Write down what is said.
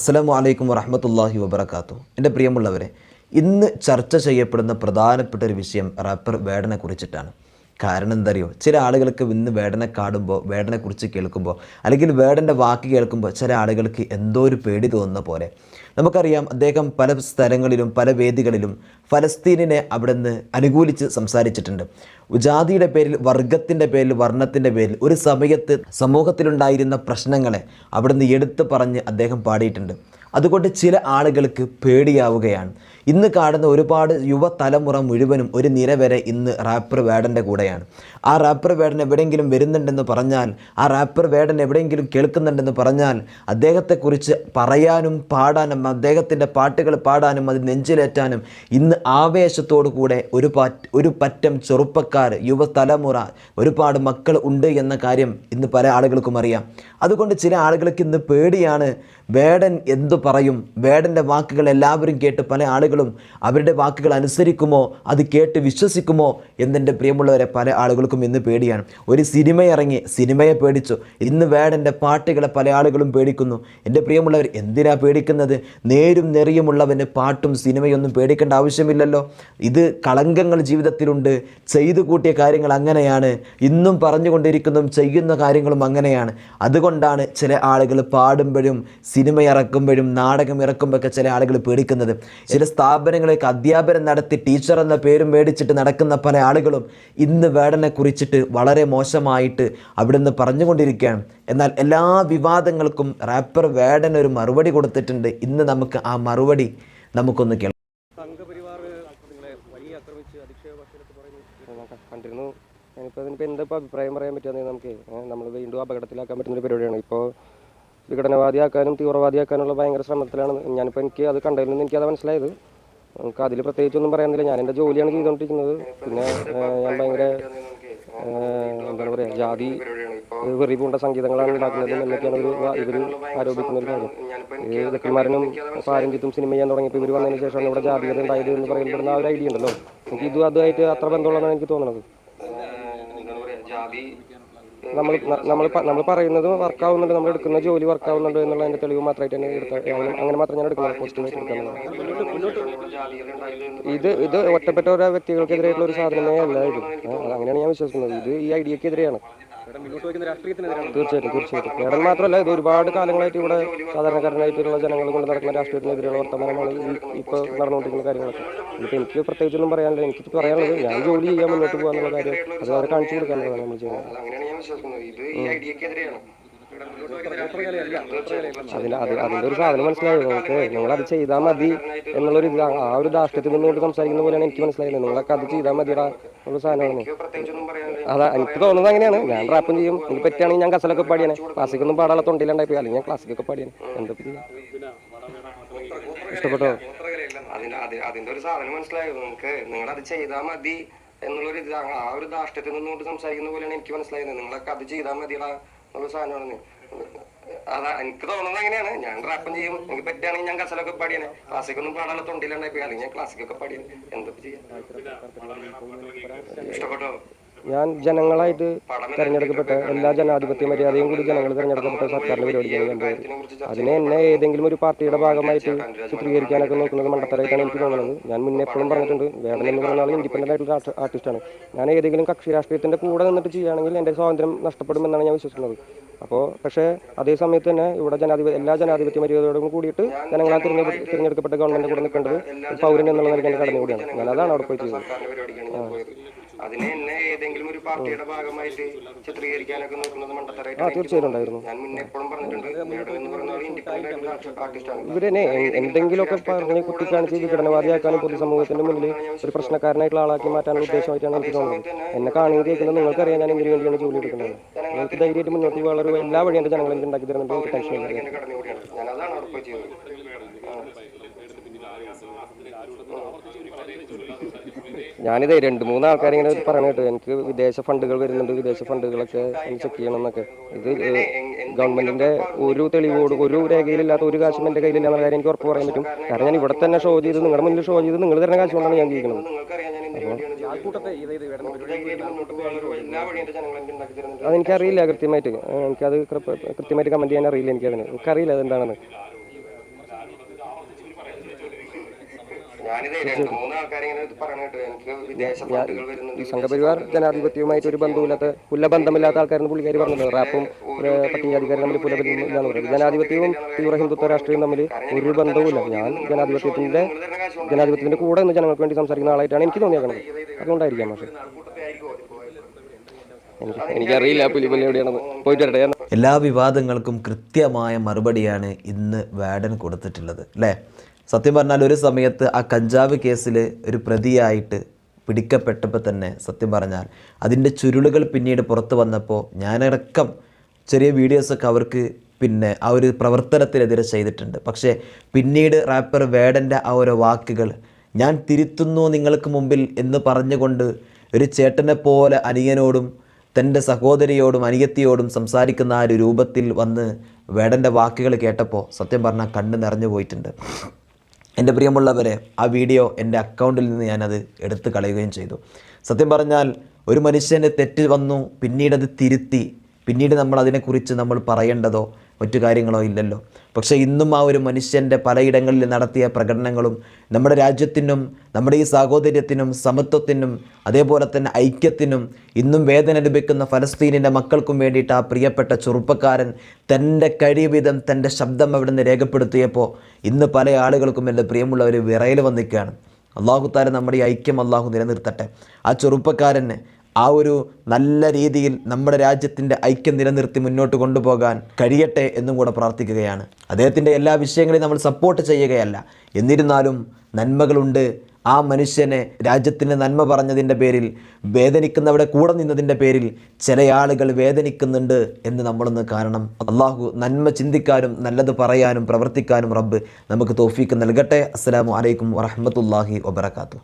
അസ്സലാമു വലൈക്കും വറഹമത്തല്ലാഹി വബർക്കാത്തു എന്റെ പ്രിയമുള്ളവരെ ഇന്ന് ചർച്ച ചെയ്യപ്പെടുന്ന പ്രധാനപ്പെട്ട ഒരു വിഷയം റാപ്പർ വേടനെ കുറിച്ചിട്ടാണ്. കാരണം എന്താ അറിയോ ചില ആളുകൾക്ക് ഇന്ന് വേടനെ കാണുമ്പോൾ വേടനെക്കുറിച്ച് കേൾക്കുമ്പോൾ അല്ലെങ്കിൽ വേടന്റെ വാക്ക് കേൾക്കുമ്പോൾ ചില ആളുകൾക്ക് എന്തോ ഒരു പേടി തോന്നുന്ന പോലെ. നമുക്കറിയാം അദ്ദേഹം പല സ്ഥലങ്ങളിലും പല വേദികളിലും ഫലസ്തീനിനെ അവിടെ നിന്ന് അനുകൂലിച്ച് സംസാരിച്ചിട്ടുണ്ട്. ജാതിയുടെ പേരിൽ വർഗത്തിന്റെ പേരിൽ വർണത്തിന്റെ പേരിൽ ഒരു സമയത്ത് സമൂഹത്തിലുണ്ടായിരുന്ന പ്രശ്നങ്ങളെ അവിടെ നിന്ന് എടുത്തു പറഞ്ഞ് അദ്ദേഹം പാടിയിട്ടുണ്ട്. അതുകൊണ്ട് ചില ആളുകൾക്ക് പേടിയാവുകയാണ്. ഇന്ന് കാണുന്ന ഒരുപാട് യുവതലമുറ മുഴുവനും ഒരു നിര വരെ ഇന്ന് റാപ്പർ വേടന്റെ കൂടെയാണ്. ആ റാപ്പർ വേടൻ എവിടെയെങ്കിലും വരുന്നുണ്ടെന്ന് പറഞ്ഞാൽ ആ റാപ്പർ വേടൻ എവിടെയെങ്കിലും കേൾക്കുന്നുണ്ടെന്ന് പറഞ്ഞാൽ അദ്ദേഹത്തെക്കുറിച്ച് പറയാനും പാടാനും അദ്ദേഹത്തിന്റെ പാട്ടുകൾ പാടാനും അത് നെഞ്ചിലേറ്റാനും ഇന്ന് ആവേശത്തോടു കൂടെ ഒരു പാറ്റ് ഒരു പറ്റം ചെറുപ്പക്കാർ യുവതലമുറ ഒരുപാട് മക്കൾ ഉണ്ട് എന്ന കാര്യം ഇന്ന് പല ആളുകൾക്കും അറിയാം. അതുകൊണ്ട് ചില ആളുകൾക്ക് ഇന്ന് പേടിയാണ് വേടൻ എന്തു പറയും? വേടന്റെ വാക്കുകൾ എല്ലാവരും കേട്ട് പല ആളുകളും അവരുടെ വാക്കുകൾ അനുസരിക്കുമോ? അത് കേട്ട് വിശ്വസിക്കുമോ? എന്നെന്റെ പ്രിയമുള്ളവരെ പല ആളുകൾക്കും ഇന്ന് പേടിയാണ്. ഒരു സിനിമ ഇറങ്ങി സിനിമയെ പേടിച്ചു. ഇന്ന് വേടന്റെ പാട്ടുകളെ പല ആളുകളും പേടിക്കുന്നു. എന്റെ പ്രിയമുള്ളവർ എന്തിനാ പേടിക്കുന്നത്? നേരും നെറിയുമുള്ളവന് പാട്ടും സിനിമയൊന്നും പേടിക്കേണ്ട ആവശ്യമില്ലല്ലോ. ഇത് കളങ്കങ്ങൾ ജീവിതത്തിലുണ്ട്. ചെയ്തു കൂട്ടിയ കാര്യങ്ങൾ അങ്ങനെയാണ്. ഇന്നും പറഞ്ഞുകൊണ്ടിരിക്കുന്നതും ചെയ്യുന്ന കാര്യങ്ങളും അങ്ങനെയാണ്. അതുകൊണ്ടാണ് ചില ആളുകൾ പാടുമ്പോഴും സിനിമ ഇറക്കുമ്പോഴും നാടകം ഇറക്കുമ്പോഴൊക്കെ ചില ആളുകൾ പേടിക്കുന്നത്. ചില സ്ഥാപനങ്ങളിലേക്ക് അധ്യാപനം നടത്തി ടീച്ചർ എന്ന പേരും മേടിച്ചിട്ട് നടക്കുന്ന പല ആളുകളും ഇന്ന് വേടനെ കുറിച്ചിട്ട് വളരെ മോശമായിട്ട് അവിടുന്ന് പറഞ്ഞുകൊണ്ടിരിക്കുകയാണ്. എന്നാൽ എല്ലാ വിവാദങ്ങൾക്കും റാപ്പർ വേടൻ ഒരു മറുപടി കൊടുത്തിട്ടുണ്ട്. ഇന്ന് നമുക്ക് ആ മറുപടി നമുക്കൊന്ന് കേൾക്കാം കണ്ടിരുന്നു. ഞാനിപ്പോൾ അതിനിപ്പോൾ എന്തിപ്പോൾ അഭിപ്രായം പറയാൻ പറ്റുക നമുക്ക്? നമ്മൾ വീണ്ടും അപകടത്തിലാക്കാൻ പറ്റുന്ന ഒരു പരിപാടിയാണ്. ഇപ്പോൾ വിഘടനവാദിയാക്കാനും തീവ്രവാദിയാക്കാനുള്ള ഭയങ്കര ശ്രമത്തിലാണ് ഞാനിപ്പോൾ എനിക്ക് അത് കണ്ടതിൽ നിന്ന് എനിക്കത് മനസ്സിലായത്. നമുക്ക് അതിൽ പ്രത്യേകിച്ചൊന്നും പറയാനില്ല. ഞാൻ എന്റെ ജോലിയാണ് ചെയ്തുകൊണ്ടിരിക്കുന്നത് പിന്നെ ഞാൻ ഭയങ്കര എന്താണ് പറയുക ജാതി വെറി പൂണ്ട സംഗീതങ്ങളാണ് ഉണ്ടാക്കുന്നത് എന്നൊക്കെയാണ് ഒരു ഇവർ ആരോപിക്കുന്ന ഒരു കാര്യം. ഈ ദക്കന്മാരനും പാരഞ്ചിത്തും സിനിമ ചെയ്യാൻ തുടങ്ങിയപ്പോൾ ഇവർ വന്നതിന് ശേഷം ഇവിടെ ജാതീയത ഉണ്ടായത് എന്ന് പറയുന്ന ആ ഒരു ഐഡിയ ഉണ്ടല്ലോ. എനിക്ക് ഇതും അതുമായിട്ട് അത്ര ബന്ധമുള്ളതാണ് എനിക്ക് തോന്നുന്നത് നമ്മൾ നമ്മൾ നമ്മൾ പറയുന്നത് വർക്ക് ആവുന്നുണ്ട് നമ്മൾ എടുക്കുന്ന ജോലി വർക്ക് ആവുന്നുണ്ട് എന്നുള്ള അതിന്റെ തെളിവ് മാത്രമായിട്ട് തന്നെ അങ്ങനെ- മാത്രം ഞാൻ എടുക്കുന്നത് പോസിറ്റീവായിട്ട് എടുക്കുന്നത് ഇത് ഇത് ഒറ്റപ്പെട്ട ഓരോ വ്യക്തികൾക്കെതിരായിട്ടുള്ള ഒരു സാധനമേ അല്ല ഇത്. അങ്ങനെയാണ് ഞാൻ വിശ്വസിക്കുന്നത്. ഇത് ഈ ഐഡിയക്കെതിരെയാണ്. തീർച്ചയായിട്ടും തീർച്ചയായിട്ടും. കേരളം മാത്രമല്ല ഇത് ഒരുപാട് കാലങ്ങളായിട്ട് ഇവിടെ സാധാരണക്കാരനായിട്ടുള്ള ജനങ്ങൾ കൊണ്ട് നടക്കുന്ന രാഷ്ട്രീയത്തിനെതിരെയുള്ള വർത്തമാനമാണ് ഈ ഇപ്പോൾ നടന്നുകൊണ്ടിരിക്കുന്ന കാര്യങ്ങളൊക്കെ. ഇപ്പം എനിക്ക് പ്രത്യേകിച്ചൊന്നും പറയാനില്ല. എനിക്ക് പറയാനുള്ളത് ഞാൻ ജോലി ചെയ്യാൻ മുന്നോട്ട് പോകാനുള്ള കാര്യം അത് അവരെ കാണിച്ചു കൊടുക്കാനുള്ളതാണ് നമ്മൾ ചെയ്യുന്നത്. അതിന് ഒരു സാധനം മനസ്സിലായത് നമുക്ക് നിങ്ങൾ അത് ചെയ്താൽ മതി എന്നുള്ളൊരു ഇത് ആ ഒരു ദാഷ്ട്യത്തിൽ നിന്നുകൊണ്ട് സംസാരിക്കുന്ന പോലെയാണ് എനിക്ക് മനസ്സിലായത്. നിങ്ങളൊക്കെ അത് ചെയ്താൽ മതിയടാ ഒരു സാധനമാണ്. അതാ എനിക്ക് തോന്നുന്നത് അങ്ങനെയാണ്. ഞാൻ റാപ്പും ചെയ്യും. എനിക്ക് പറ്റുകയാണെങ്കിൽ ഞാൻ കസലൊക്കെ പാടിയാണ്. ക്ലാസ്സിക്കൊന്നും പാടാനുള്ള തൊണ്ടിലുണ്ടായി പോയി. അല്ലെങ്കിൽ ഞാൻ ക്ലാസ്സിക്കൊക്കെ പാടിയാണ്. എന്താ പിന്നെ? ഇഷ്ടപ്പെട്ടോ? അതിന്റെ അത്- ഒരു സാധനം മനസ്സിലായോ? നിങ്ങൾക്ക് നിങ്ങൾ അത് ചെയ്താൽ മതി എന്നുള്ളൊരു ഇത് ആ ഒരു ദാഷ്ട്യത്തിൽ നിന്നുകൊണ്ട് സംസാരിക്കുന്ന പോലെയാണ് എനിക്ക് മനസ്സിലായത്. നിങ്ങളൊക്കെ അത് ചെയ്താൽ മതിടാ എന്നുള്ള സാധനമാണ് അതാ എനിക്ക് തോന്നുന്നത് അങ്ങനെയാണ്. ഞാൻ റാപ്പം ചെയ്യും. എനിക്ക് പറ്റുകയാണെങ്കിൽ ഞാൻ കസലൊക്കെ പാടിയാണ് ക്ലാസ്സിക്കൊന്നും പാടാനുള്ള തൊണ്ടിലുണ്ടായി അല്ലെങ്കിൽ ഞാൻ ക്ലാസ്സിക്കൊക്കെ പാടിയാണ് എന്തൊക്കെ ചെയ്യാം? ഇഷ്ടപ്പെട്ടോ? ഞാൻ ജനങ്ങളായിട്ട് തിരഞ്ഞെടുക്കപ്പെട്ട എല്ലാ ജനാധിപത്യ മര്യാദയും കൂടി ജനങ്ങൾ തിരഞ്ഞെടുക്കപ്പെട്ട സർക്കാരിന്റെ പരിപാടിയാണ് എന്റെ അതിനെ എന്നെ ഏതെങ്കിലും ഒരു പാർട്ടിയുടെ ഭാഗമായിട്ട് ചിത്രീകരിക്കാനൊക്കെ നോക്കുന്നത് മണ്ടത്തരായിട്ടാണ് എനിക്ക് തോന്നുന്നത്. ഞാൻ മുന്നേ എപ്പോഴും പറഞ്ഞിട്ടുണ്ട് വേടൻ എന്ന് പറഞ്ഞ ആൾ ഇൻഡിപെൻഡന്റ് ആയിട്ടുള്ള ആർട്ടി- ആർട്ടിസ്റ്റാണ് ഞാൻ ഏതെങ്കിലും കക്ഷി രാഷ്ട്രീയത്തിന്റെ കൂടെ നിന്നിട്ട് ചെയ്യുകയാണെങ്കിൽ എന്റെ സ്വാതന്ത്ര്യം നഷ്ടപ്പെടുമെന്നാണ് ഞാൻ വിശ്വസിക്കുന്നത്. അപ്പോൾ പക്ഷേ അതേ സമയത്ത് തന്നെ ഇവിടെ ജനാധിപത്യ എല്ലാ ജനാധിപത്യ മര്യാദയോടും കൂടിയിട്ട് തിരഞ്ഞെടുപ്പ് തിരഞ്ഞെടുക്കപ്പെട്ട ഗവൺമെന്റ് കൂടെ നിൽക്കേണ്ടത് പൗരൻ എന്നുള്ള നിലയ്ക്ക് കടന്നു കൂടിയാണ്. ഞാൻ അതാണ് അവിടെ പോയി ചെയ്തത് അതിനെ എന്നെ ഏതെങ്കിലും ഒരു പാർട്ടിയുടെ ഭാഗമായിട്ട് ചിത്രീകരിക്കാനൊക്കെ നോക്കുന്നത് മണ്ടത്തരായിട്ട് ഞാൻ മുന്നേ എപ്പോഴും പറഞ്ഞിട്ടുണ്ട്. ഇവരെന്നെ എ- എന്തെങ്കിലുമൊക്കെ പറഞ്ഞ് കുട്ടിക്കാണിച്ച് വിഘടനവാദിയാക്കാനും പൊതുസമൂഹത്തിന്റെ മുന്നിൽ ഒരു പ്രശ്നക്കാരനായിട്ടുള്ള ആളാക്കി മാറ്റാനുള്ള ഉദ്ദേശമായിട്ടാണ് എനിക്ക് തോന്നുന്നത്. എന്നെ കാണുകയും കേൾക്കുന്നത് നിങ്ങൾക്കറിയാം ഞാൻ എന്തിനു വേണ്ടിയാണ് ജോലി എടുക്കുന്നത്. നിങ്ങൾക്ക് ധൈര്യമായിട്ട് മുന്നോട്ട് വളരെ എല്ലാ വഴിയും എന്റെ ജനങ്ങൾ എനിക്ക് ഉണ്ടാക്കി തരുന്നുണ്ട് എനിക്ക് ടെൻഷൻ ഞാനിത് രണ്ട് മൂന്ന് ആൾക്കാർ ഇങ്ങനെ പറഞ്ഞു കേട്ടോ. എനിക്ക് വിദേശ ഫണ്ടുകൾ വരുന്നുണ്ട്. വിദേശ ഫണ്ടുകളൊക്കെ ചെക്ക് ചെയ്യണം എന്നൊക്കെ ഇത് ഗവൺമെന്റിന്റെ ഒരു തെളിവോട് ഒരു രേഖയിലില്ലാത്ത ഒരു കാശും എന്റെ കയ്യിലില്ല എന്നുള്ള കാര്യം എനിക്ക് ഉറപ്പ് പറയാൻ പറ്റും. കാരണം ഞാൻ ഇവിടെ തന്നെ ഷോ ചെയ്ത് നിങ്ങളുടെ മുന്നിൽ ഷോ ചെയ്ത് നിങ്ങൾ തരുന്ന കാശ് കൊണ്ടാണ് ഞാൻ ജീവിക്കുന്നത്. അതെനിക്കറിയില്ല കൃത്യമായിട്ട്. എനിക്കത് കൃത്യമായിട്ട് കമന്റ് ചെയ്യാൻ അറിയില്ല എനിക്കതിന്. എനിക്കറിയില്ല അതെന്താണെന്ന് ഞാനിത് രണ്ട് മൂന്ന് ആൾക്കാരെ ഇങ്ങനെ പറയണ കേട്ടു എനിക്ക് വിദേശ ഫണ്ടുകൾ വരുന്നുണ്ട് ഈ സംഘപരിവാർ ജനാധിപത്യവുമായിട്ട് ഒരു ബന്ധമില്ലാത്ത പുല്ല ബന്ധമില്ലാത്ത ആൾക്കാരെന്ന് പുള്ളിക്കാരി പറഞ്ഞത് റാപ്പും ഒരു പട്ടികജാതിക്കാരും തമ്മിൽ പുല ബന്ധമില്ലാന്ന് പറയുന്നത്. ജനാധിപത്യവും തീവ്ര ഹിന്ദുത്വ രാഷ്ട്രീയവും തമ്മിൽ ഒരു ബന്ധവുമില്ല. ഞാൻ ജനാധിപത്യത്തിന്റെ ജനാധിപത്യത്തിന്റെ കൂടെ നിന്ന് ജനങ്ങൾക്ക് വേണ്ടി സംസാരിക്കുന്ന ആളായിട്ടാണ് എനിക്ക് തോന്നിയേക്കുന്നത് അതുകൊണ്ടായിരിക്കാം പക്ഷേ. എനിക്ക് എനിക്കറിയില്ല പുലി പുലി എവിടെയാണെന്ന്. പോയിട്ട് വരട്ടെ എല്ലാ വിവാദങ്ങൾക്കും കൃത്യമായ മറുപടിയാണ് ഇന്ന് വാഡൻ കൊടുത്തിട്ടുള്ളത് അല്ലേ? സത്യം പറഞ്ഞാൽ ഒരു സമയത്ത് ആ കഞ്ചാവ് കേസിൽ ഒരു പ്രതിയായിട്ട് പിടിക്കപ്പെട്ടപ്പോൾ തന്നെ സത്യം പറഞ്ഞാൽ അതിന്റെ ചുരുളുകൾ പിന്നീട് പുറത്ത് വന്നപ്പോൾ ഞാനടക്കം ചെറിയ വീഡിയോസൊക്കെ അവർക്ക് പിന്നെ ആ ഒരു പ്രവർത്തനത്തിനെതിരെ ചെയ്തിട്ടുണ്ട്. പക്ഷേ പിന്നീട് റാപ്പർ വേടന്റെ ആ ഓരോ വാക്കുകൾ ഞാൻ തിരുത്തുന്നു നിങ്ങൾക്ക് മുമ്പിൽ എന്ന് പറഞ്ഞുകൊണ്ട് ഒരു ചേട്ടനെ പോലെ അനിയനോടും തന്റെ സഹോദരിയോടും അനിയത്തിയോടും സംസാരിക്കുന്ന ആ ഒരു രൂപത്തിൽ വന്ന് വേടന്റെ വാക്കുകൾ കേട്ടപ്പോൾ സത്യം പറഞ്ഞാൽ കണ്ണ് നിറഞ്ഞു പോയിട്ടുണ്ട്. എന്റെ പ്രിയമുള്ളവരെ ആ വീഡിയോ എന്റെ അക്കൗണ്ടിൽ നിന്ന് ഞാനത് എടുത്തു കളയുകയും ചെയ്തു. സത്യം പറഞ്ഞാൽ ഒരു മനുഷ്യന്റെ തെറ്റ് വന്നു പിന്നീടത് തിരുത്തി പിന്നീട് നമ്മൾ അതിനെക്കുറിച്ച് നമ്മൾ പറയേണ്ടതോ മറ്റു കാര്യങ്ങളോ ഇല്ലല്ലോ. പക്ഷേ ഇന്നും ആ ഒരു മനുഷ്യന്റെ പലയിടങ്ങളിൽ നടത്തിയ പ്രകടനങ്ങളും നമ്മുടെ രാജ്യത്തിനും നമ്മുടെ ഈ സാഹോദര്യത്തിനും സമത്വത്തിനും അതേപോലെ തന്നെ ഐക്യത്തിനും ഇന്നും വേദന ലഭിക്കുന്ന ഫലസ്തീനിന്റെ മക്കൾക്കും വേണ്ടിയിട്ട് ആ പ്രിയപ്പെട്ട ചെറുപ്പക്കാരൻ തന്റെ കഴിവിധം തന്റെ ശബ്ദം അവിടെ നിന്ന് രേഖപ്പെടുത്തിയപ്പോൾ ഇന്ന് പല ആളുകൾക്കും എന്റെ പ്രിയമുള്ളവർ വിറയിൽ വന്നിക്കുകയാണ് അള്ളാഹുത്താരൻ നമ്മുടെ ഈ ഐക്യം അള്ളാഹു നിലനിർത്തട്ടെ. ആ ചെറുപ്പക്കാരന് ആ ഒരു നല്ല രീതിയിൽ നമ്മുടെ രാജ്യത്തിന്റെ ഐക്യം നിലനിർത്തി മുന്നോട്ട് കൊണ്ടുപോകാൻ കഴിയട്ടെ എന്നും കൂടെ പ്രാർത്ഥിക്കുകയാണ്. അദ്ദേഹത്തിന്റെ എല്ലാ വിഷയങ്ങളെയും നമ്മൾ സപ്പോർട്ട് ചെയ്യുകയല്ല. എന്നിരുന്നാലും നന്മകളുണ്ട്. ആ മനുഷ്യനെ രാജ്യത്തിന് നന്മ പറഞ്ഞതിന്റെ പേരിൽ വേദനിക്കുന്നവിടെ കൂടെ നിന്നതിന്റെ പേരിൽ ചില ആളുകൾ വേദനിക്കുന്നുണ്ട് എന്ന് നമ്മളൊന്ന് കാരണം അള്ളാഹു നന്മ ചിന്തിക്കാനും നല്ലത് പറയാനും പ്രവർത്തിക്കാനും റബ്ബ് നമുക്ക് തോഫീക്ക് നൽകട്ടെ. അസ്സാം വലൈക്കും വറഹമത്തല്ലാഹി വബർക്കാത്തു